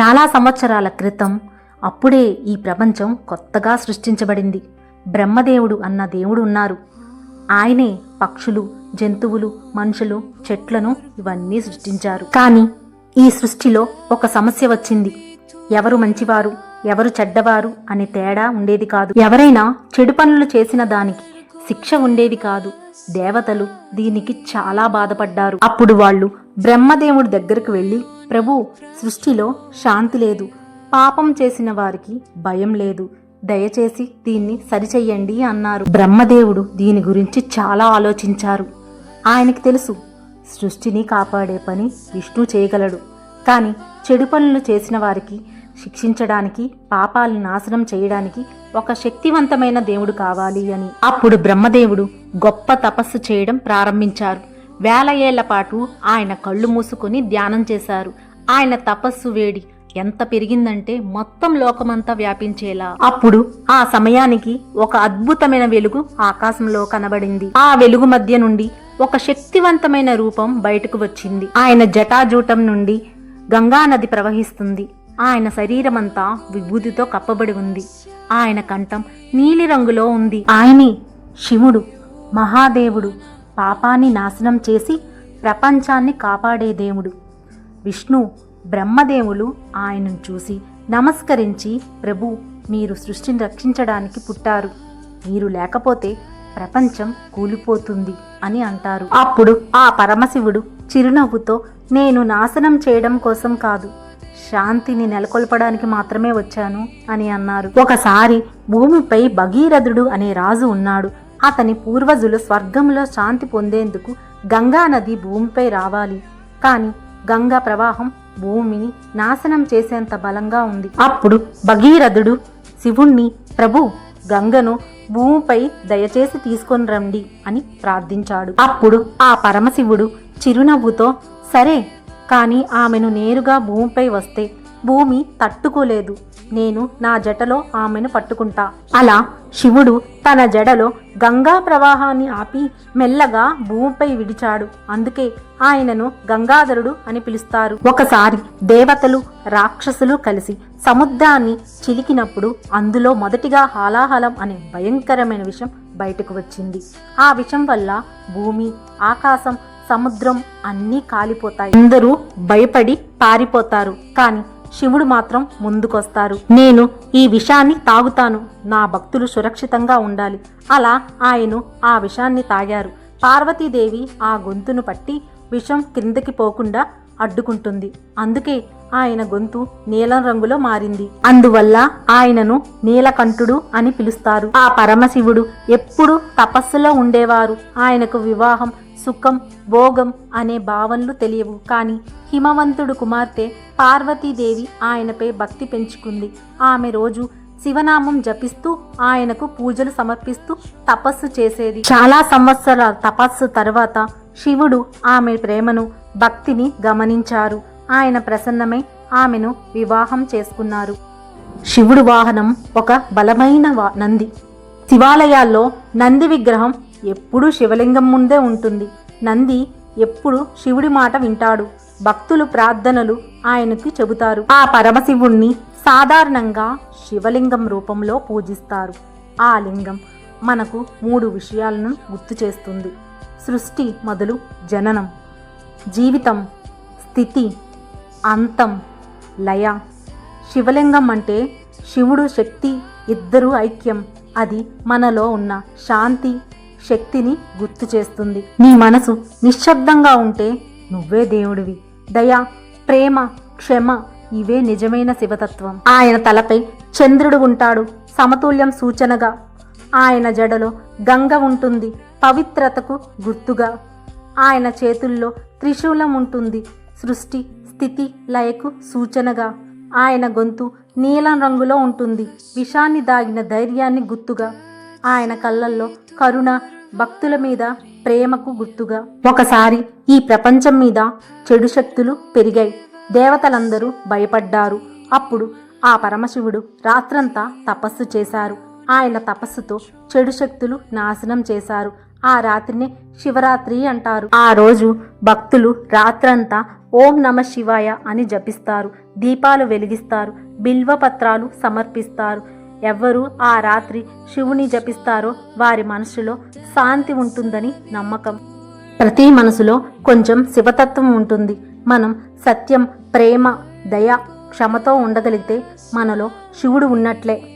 చాలా సంవత్సరాల క్రితం అప్పుడే ఈ ప్రపంచం కొత్తగా సృష్టించబడింది. బ్రహ్మదేవుడు అన్న దేవుడు ఉన్నారు ఆయనే పక్షులు జంతువులు మనుషులు చెట్లను ఇవన్నీ సృష్టించారు. కానీ ఈ సృష్టిలో ఒక సమస్య వచ్చింది. ఎవరు మంచివారు ఎవరు చెడ్డవారు అనే తేడా ఉండేది కాదు. ఎవరైనా చెడు పనులు చేసిన దానికి శిక్ష ఉండేది కాదు. దేవతలు దీనికి చాలా బాధపడ్డారు. అప్పుడు వాళ్ళు బ్రహ్మదేవుడి దగ్గరకు వెళ్ళి ప్రభు సృష్టిలో శాంతి లేదు. పాపం చేసిన వారికి భయం లేదు. దయచేసి దీన్ని సరిచెయ్యండి అన్నారు. బ్రహ్మదేవుడు దీని గురించి చాలా ఆలోచించారు. ఆయనకి తెలుసు సృష్టిని కాపాడే పని విష్ణు చేయగలడు. కానీ చెడు పనులు చేసిన వారికి శిక్షించడానికి పాపాలను నాశనం చేయడానికి ఒక శక్తివంతమైన దేవుడు కావాలి అని. అప్పుడు బ్రహ్మదేవుడు గొప్ప తపస్సు చేయడం ప్రారంభించారు. వేల ఏళ్ళ పాటు ఆయన కళ్ళు మూసుకొని ధ్యానం చేశారు. ఆయన తపస్సు వేడి. ఎంత పెరిగిందంటే మొత్తం లోకమంతా వ్యాపించేలా. అప్పుడు ఆ సమయానికి ఒక అద్భుతమైన వెలుగు ఆకాశంలో కనబడింది. ఆ వెలుగు మధ్య నుండి ఒక శక్తివంతమైన రూపం బయటకు వచ్చింది. ఆయన జటాజూటం నుండి గంగా నది ప్రవహిస్తుంది. ఆయన శరీరమంతా విభూతితో కప్పబడి ఉంది. ఆయన కంఠం నీలిరంగులో ఉంది. ఆయనే శివుడు మహాదేవుడు పాపాన్ని నాశనం చేసి ప్రపంచాన్ని కాపాడే దేవుడు. విష్ణు బ్రహ్మదేవులు ఆయనను చూసి నమస్కరించి ప్రభు మీరు సృష్టిని రక్షించడానికి పుట్టారు. మీరు లేకపోతే ప్రపంచం కూలిపోతుంది అని అంటారు. అప్పుడు ఆ పరమశివుడు చిరునవ్వుతో నేను నాశనం చేయడం కోసం కాదు శాంతిని నెలకొల్పడానికి మాత్రమే వచ్చాను అని అన్నారు. ఒకసారి భూమిపై భగీరథుడు అనే రాజు ఉన్నాడు. అతని పూర్వజులు స్వర్గంలో శాంతి పొందేందుకు గంగా నది భూమిపై రావాలి. కానీ గంగా ప్రవాహం భూమిని నాశనం చేసేంత బలంగా ఉంది. అప్పుడు భగీరథుడు శివుణ్ణి ప్రభు గంగను భూమిపై దయచేసి తీసుకొని రండి అని ప్రార్థించాడు. అప్పుడు ఆ పరమశివుడు చిరునవ్వుతో సరే కానీ ఆమెను నేరుగా భూమిపై వస్తే భూమి తట్టుకోలేదు. నేను నా జటలో ఆమెను పట్టుకుంటా. అలా శివుడు తన జడలో గంగా ప్రవాహాన్ని ఆపి మెల్లగా భూమిపై విడిచాడు. అందుకే ఆయనను గంగాధరుడు అని పిలుస్తారు. ఒకసారి దేవతలు రాక్షసులు కలిసి సముద్రాన్ని చిలికినప్పుడు అందులో మొదటిగా హాలాహలం అనే భయంకరమైన విషం బయటకు వచ్చింది. ఆ విషం వల్ల భూమి ఆకాశం సముద్రం అన్నీ కాలిపోతాయి. అందరూ భయపడి పారిపోతారు. కానీ శివుడు మాత్రం ముందుకొస్తారు. నేను ఈ విషాన్ని తాగుతాను. నా భక్తులు సురక్షితంగా ఉండాలి. అలా ఆయన ఆ విషాన్ని తాగారు. పార్వతీదేవి ఆ గొంతును పట్టి విషం క్రిందకి పోకుండా అడ్డుకుంటుంది. అందుకే ఆయన గొంతు నీలం రంగులో మారింది. అందువల్ల ఆయనను నీలకంఠుడు అని పిలుస్తారు. ఆ పరమశివుడు ఎప్పుడు తపస్సులో ఉండేవారు. ఆయనకు వివాహం సుఖం భోగం అనే భావనలు తెలియవు. కానీ హిమవంతుడు కుమార్తె పార్వతీదేవి ఆయనపై భక్తి పెంచుకుంది. ఆమె రోజు శివనామం జపిస్తూ ఆయనకు పూజలు సమర్పిస్తూ తపస్సు చేసేది. చాలా సంవత్సరాల తపస్సు తర్వాత శివుడు ఆమె ప్రేమను భక్తిని గమనించారు. ఆయన ప్రసన్నమై ఆమెను వివాహం చేసుకున్నారు. శివుడు వాహనం ఒక బలమైన వా- నంది. శివాలయాల్లో నంది విగ్రహం ఎప్పుడూ శివలింగం ముందే ఉంటుంది. నంది ఎప్పుడు శివుడి మాట వింటాడు. భక్తులు ప్రార్థనలు ఆయనకి చెబుతారు. ఆ పరమశివుణ్ణి సాధారణంగా శివలింగం రూపంలో పూజిస్తారు. ఆ లింగం మనకు మూడు విషయాలను గుర్తు చేస్తుంది. సృష్టి మొదలు జననం జీవితం స్థితి అంతం లయ. శివలింగం అంటే శివుడు శక్తి ఇద్దరు ఐక్యం. అది మనలో ఉన్న శాంతి శక్తిని గుర్తు చేస్తుంది. నీ మనసు నిశ్శబ్దంగా ఉంటే నువ్వే దేవుడివి. దయ ప్రేమ క్షమ ఇవే నిజమైన శివతత్వం. ఆయన తలపై చంద్రుడు ఉంటాడు సమతుల్యం సూచనగా. ఆయన జడలో గంగ ఉంటుంది పవిత్రతకు గుర్తుగా. ఆయన చేతుల్లో త్రిశూలం ఉంటుంది సృష్టి స్థితి లయకు సూచనగా. ఆయన గొంతు నీలం రంగులో ఉంటుంది విషాన్ని దాగిన ధైర్యాన్ని గుర్తుగా. ఆయన కళ్ళల్లో కరుణ భక్తుల మీద ప్రేమకు గుర్తుగా. ఒకసారి ఈ ప్రపంచం మీద చెడు శక్తులు పెరిగాయి. దేవతలందరూ భయపడ్డారు. అప్పుడు ఆ పరమశివుడు రాత్రంతా తపస్సు చేశారు. ఆయన తపస్సుతో చెడు శక్తులు నాశనం చేశారు. ఆ రాత్రిని శివరాత్రి అంటారు. ఆ రోజు భక్తులు రాత్రంతా ఓం నమ శివాయ అని జపిస్తారు. దీపాలు వెలిగిస్తారు. బిల్వపత్రాలు సమర్పిస్తారు. ఎవ్వరు ఆ రాత్రి శివుని జపిస్తారో వారి మనసులో శాంతి ఉంటుందని నమ్మకం. ప్రతి మనసులో కొంచెం శివతత్వం ఉంటుంది. మనం సత్యం ప్రేమ దయ క్షమతో ఉండగలిగితే మనలో శివుడు ఉన్నట్లే.